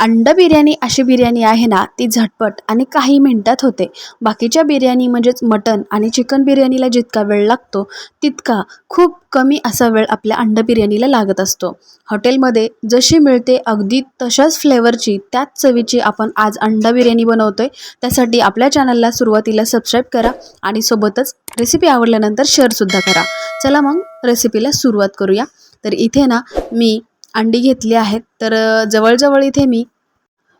अंडा बिर्याणी अशी बिर्याणी आहे ना ती झटपट आणि काही मिनटात होते. बाकीच्या बिर्याणी म्हणजेच मटन आणि चिकन बिर्याणीला जितका वेळ लागतो तितका खूप कमी असा वेळ आपल्या अंडा बिर्याणीला लागत असतो. हॉटेलमध्ये जशी मिळते अगदी तशाच फ्लेवरची त्याच चवीची आपण आज अंडा बिर्याणी बनवतो आहे त्यासाठी आपल्या चॅनलला सुरुवातीला सबस्क्राईब करा आणि सोबतच रेसिपी आवडल्यानंतर शेअरसुद्धा करा. चला मग रेसिपीला सुरुवात करूया. तर इथे ना मी अंडी घेतली आहेत. तर जवळजवळ इथे मी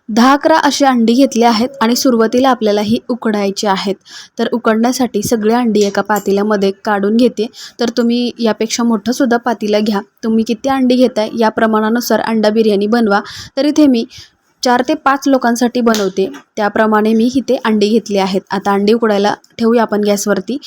दहा अकरा अशी अंडी घेतली आहेत आणि सुरुवातीला आपल्याला ही उकडायची आहेत. तर उकडण्यासाठी सगळी अंडी एका पातेल्यामध्ये काढून घेते. तर तुम्ही यापेक्षा मोठंसुद्धा पातेलं घ्या. तुम्ही किती अंडी घेताय या प्रमाणानुसार अंडा बिर्याणी बनवा. तर इथे मी चार ते पाच लोकांसाठी बनवते. त्याप्रमाणे मी इथे अंडी घेतली आहेत. आता अंडी उकडायला ठेवूया आपण गॅसवरती.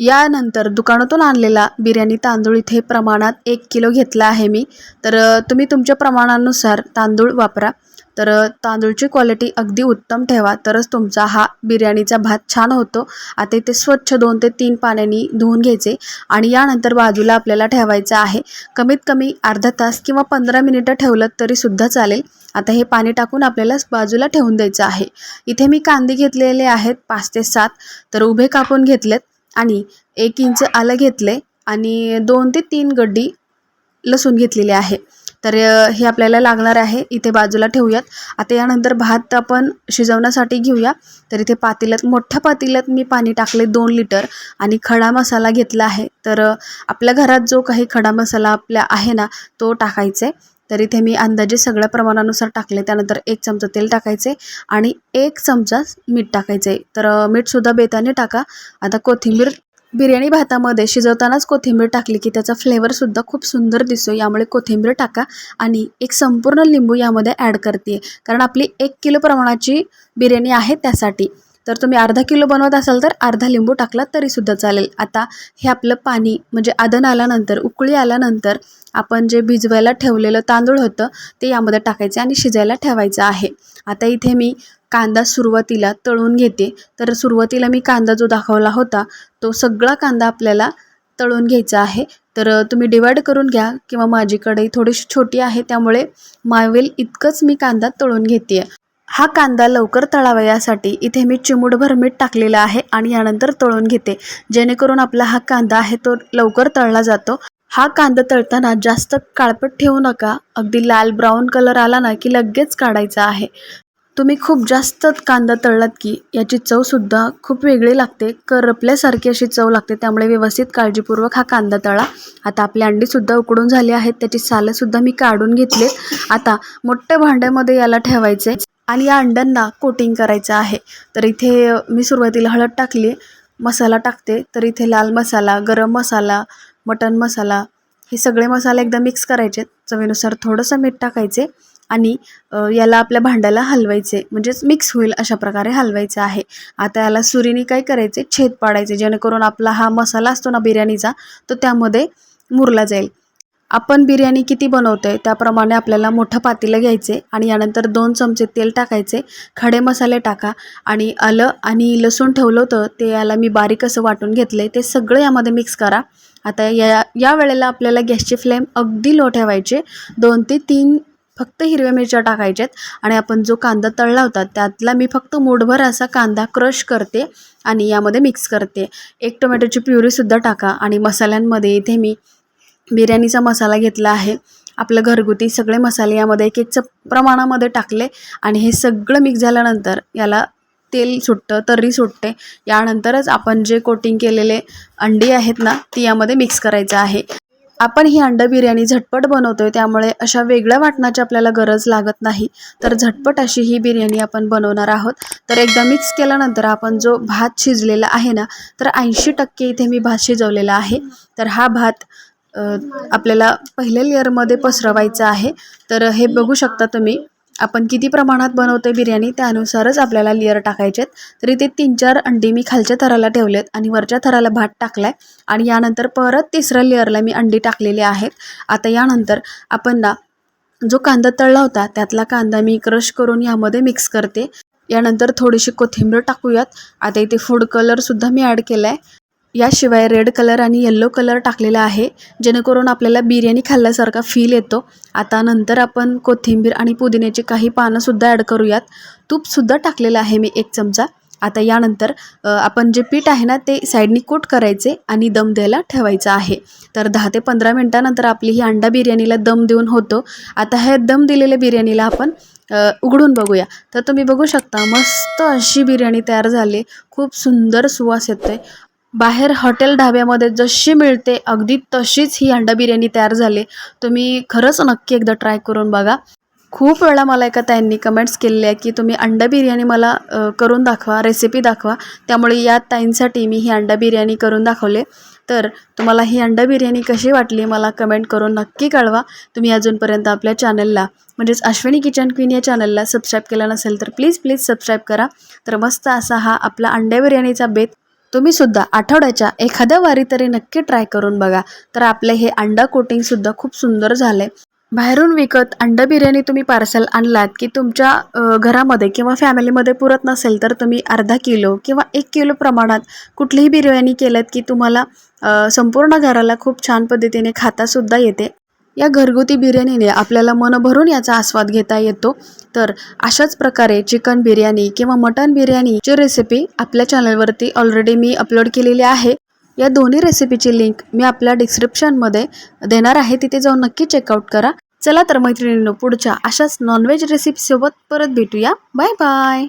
यानंतर दुकानातून आणलेला बिर्याणी तांदूळ इथे प्रमाणात एक किलो घेतला आहे मी. तर तुम्ही तुमच्या प्रमाणानुसार तांदूळ वापरा. तर तांदूळची क्वालिटी अगदी उत्तम ठेवा. तरच तुमचा हा बिर्याणीचा भात छान होतो. आता इथे स्वच्छ दोन ते तीन पाण्याने धुवून घ्यायचे आणि यानंतर बाजूला आपल्याला ठेवायचं आहे. कमीत कमी अर्धा तास किंवा पंधरा मिनिटं ठेवलं तरीसुद्धा चालेल. आता हे पाणी टाकून आपल्याला बाजूला ठेवून द्यायचं आहे. इथे मी कांदे घेतलेले आहेत पाच ते सात. तर उभे कापून घेतलेत. आणि एक इंच आलं घेतले आणि दोन ते तीन गड्डी लसूण घेतलेली आहे. तर हे आपल्याला लागणार आहे. इथे बाजूला ठेवूयात. आता यानंतर भात आपण शिजवण्यासाठी घेऊया. तर इथे पातेल्यात मोठ्या पातेल्यात मी पाणी टाकले दोन लिटर आणि खडा मसाला घेतला आहे. तर आपल्या घरात जो काही खडा मसाला आपल्या आहे ना तो टाकायचा आहे. तर इथे मी अंदाजे सगळ्या प्रमाणानुसार टाकले. त्यानंतर एक चमचा तेल टाकायचे आणि एक चमचा मीठ टाकायचे. तर मीठसुद्धा बेताने टाका. आता कोथिंबीर बिर्याणी भातामध्ये शिजवतानाच कोथिंबीर टाकली की त्याचा फ्लेवरसुद्धा खूप सुंदर दिसतो. यामुळे कोथिंबीर टाका आणि एक संपूर्ण लिंबू यामध्ये ॲड करते. कारण आपली एक किलो प्रमाणाची बिर्याणी आहे त्यासाठी. तर तुम्ही अर्धा किलो बनवत असाल तर अर्धा लिंबू टाकलात तरीसुद्धा चालेल. आता हे आपलं पाणी म्हणजे आदन आल्यानंतर उकळी आल्यानंतर आपण जे भिजवायला ठेवलेलं तांदूळ होतं ते यामध्ये टाकायचे आणि शिजायला ठेवायचं आहे. आता इथे मी कांदा सुरुवातीला तळून घेते. तर सुरुवातीला मी कांदा जो दाखवला होता तो सगळा कांदा आपल्याला तळून घ्यायचा आहे. तर तुम्ही डिवाईड करून घ्या किंवा माझी कढई थोडीशी छोटी आहे त्यामुळे मावेल इतकंच मी कांदा तळून घेते हा कांदा लवकर तळावा यासाठी इथे मी चिमूटभर मीठ टाकलेलं आहे आणि यानंतर तळून घेते. जेणेकरून आपला हा कांदा आहे तो लवकर तळला जातो. हा कांदा तळताना जास्त काळपट ठेवू नका. अगदी लाल ब्राऊन कलर आला ना की लगेच काढायचा आहे. तुम्ही खूप जास्त कांदा तळलात की याची चवसुद्धा खूप वेगळी लागते. करपल्यासारखी अशी चव लागते. त्यामुळे व्यवस्थित काळजीपूर्वक हा कांदा तळा. आता आपली अंडीसुद्धा उकडून झाली आहेत. त्याची सालंसुद्धा मी काढून घेतलेत. आता मोठ्या भांड्यामध्ये याला ठेवायचे. आणि या अंड्यांना कोटिंग करायचं आहे. तर इथे मी सुरुवातीला हळद टाकली मसाला टाकते. तर इथे लाल मसाला गरम मसाला मटन मसाला हे सगळे मसाले एकदा मिक्स करायचे. चवीनुसार थोडंसं मीठ टाकायचे आणि याला आपल्या भांड्याला हलवायचे. म्हणजेच मिक्स होईल अशा प्रकारे हलवायचं आहे. आता याला सुरीने काय करायचे? छेद पाडायचे. जेणेकरून आपला हा मसाला असतो ना बिर्याणीचा तो त्यामध्ये मुरला जाईल. आपण बिर्याणी किती बनवतो आहे त्याप्रमाणे आपल्याला मोठं पातेलं घ्यायचे आणि यानंतर दोन चमचे तेल टाकायचे खडे मसाले टाका आणि आलं आणि लसूण ठेवलं होतं ते याला मी बारीक असं वाटून घेतले ते सगळं यामध्ये मिक्स करा. आता या या वेळेला आपल्याला गॅसची फ्लेम अगदी लो ठेवायचे दोन ते तीन फक्त हिरव्या मिरच्या टाकायच्यात आणि आपण जो कांदा तळला होता त्यातला मी फक्त मूठभर असा कांदा क्रश करते आणि यामध्ये मिक्स करते. एक टोमॅटोची प्युरीसुद्धा टाका आणि मसाल्यांमध्ये इथे मी बिर्याणीचा मसाला घेतला आहे. आपलं घरगुती सगळे मसाले यामध्ये एक एक प्रमाणामध्ये टाकले आणि हे सगळं मिक्स झाल्यानंतर याला तेल सुटतं तर्री सुटते. यानंतरच आपण जे कोटिंग केलेले अंडी आहेत ना ती यामध्ये मिक्स करायचं आहे. आपण ही अंड बिर्याणी झटपट बनवतो आहे त्यामुळे अशा वेगळ्या वाटणाची आपल्याला गरज लागत नाही. तर झटपट अशी ही बिर्याणी आपण बनवणार आहोत. तर एकदा मिक्स केल्यानंतर आपण जो भात शिजलेला आहे ना तर ऐंशी टक्के इथे मी भात शिजवलेला आहे. तर हा भात आपल्याला पहिल्या लेअरमध्ये पसरवायचं आहे. तर हे बघू शकता तुम्ही आपण किती प्रमाणात बनवतो बिर्याणी त्यानुसारच आपल्याला लेअर टाकायचे आहेत तर इथे तीन चार अंडी मी खालच्या थराला ठेवलेत आणि वरच्या थराला भात टाकलाय. आणि यानंतर परत तिसऱ्या लेअरला मी अंडी टाकलेली आहेत. आता यानंतर आपण ना जो कांदा तळला होता त्यातला कांदा मी क्रश करून यामध्ये मिक्स करते. यानंतर थोडीशी कोथिंबीर टाकूयात. आता इथे फूड कलरसुद्धा मी ॲड केला आहे याशिवाय रेड कलर आणि येल्लो कलर टाकलेला आहे. जेणेकरून आपल्याला बिर्याणी खाल्ल्यासारखा फील येतो. आता नंतर आपण कोथिंबीर आणि पुदिन्याची काही पानंसुद्धा ॲड करूयात. तूपसुद्धा टाकलेलं आहे मी एक चमचा. आता यानंतर आपण जे पीठ आहे ना ते साईडनी कोट करायचे आणि दम द्यायला ठेवायचं आहे. तर दहा ते पंधरा मिनटानंतर आपली ही अंडा बिर्याणीला दम देऊन होतो. आता हे दम दिलेल्या बिर्याणीला आपण उघडून बघूया. तर तुम्ही बघू शकता मस्त अशी बिर्याणी तयार झाली. खूप सुंदर सुवास येतोय. बाहेर हॉटेल ढाब्यामध्ये जशी मिळते अगदी तशीच ही अंडा बिर्याणी तयार झाली. तुम्ही खरंच नक्की एकदा ट्राय करून बघा. खूप वेळा मला एका ताईंनी कमेंट्स केलेल्या आहे की तुम्ही अंडा बिर्याणी मला करून दाखवा रेसिपी दाखवा. त्यामुळे या ताईंसाठी मी ही अंडा बिर्याणी करून दाखवले. तर तुम्हाला ही अंडा बिर्याणी कशी वाटली मला कमेंट करून नक्की कळवा. तुम्ही अजूनपर्यंत आपल्या चॅनलला म्हणजेच अश्विनी किचन क्वीन या चॅनलला सबस्क्राईब केला नसेल तर प्लीज प्लीज सबस्क्राईब करा. तर मस्त असा हा आपला अंड्या बिर्याणीचा बेत तुम्ही सुद्धा आठवड्याच्या एखाद्या वारी तरी नक्की ट्राय करून बघा. तर आपले हे अंडा कोटिंगसुद्धा खूप सुंदर झालं. आहे बाहेरून विकत अंडा बिर्याणी तुम्ही पार्सल आणलात की तुमच्या घरामध्ये किंवा फॅमिलीमध्ये पुरत नसेल तर तुम्ही अर्धा किलो किंवा एक किलो प्रमाणात कुठलीही बिर्याणी केलं की तुम्हाला संपूर्ण घराला खूप छान पद्धतीने खातासुद्धा येते. या घरगुती बिर्याणीने आपल्याला मन भरून याचा आस्वाद घेता येतो. तर अशाच प्रकारे चिकन बिर्याणी किंवा मटन बिर्याणीची रेसिपी आपल्या चॅनलवरती ऑलरेडी मी अपलोड केलेली आहे. या दोन्ही रेसिपीची लिंक मी आपल्या डिस्क्रिप्शनमध्ये देणार आहे. तिथे जाऊन नक्की चेकआउट करा. चला तर मैत्रिणींनो पुढच्या अशाच नॉनव्हेज रेसिपीसोबत परत भेटूया. Bye bye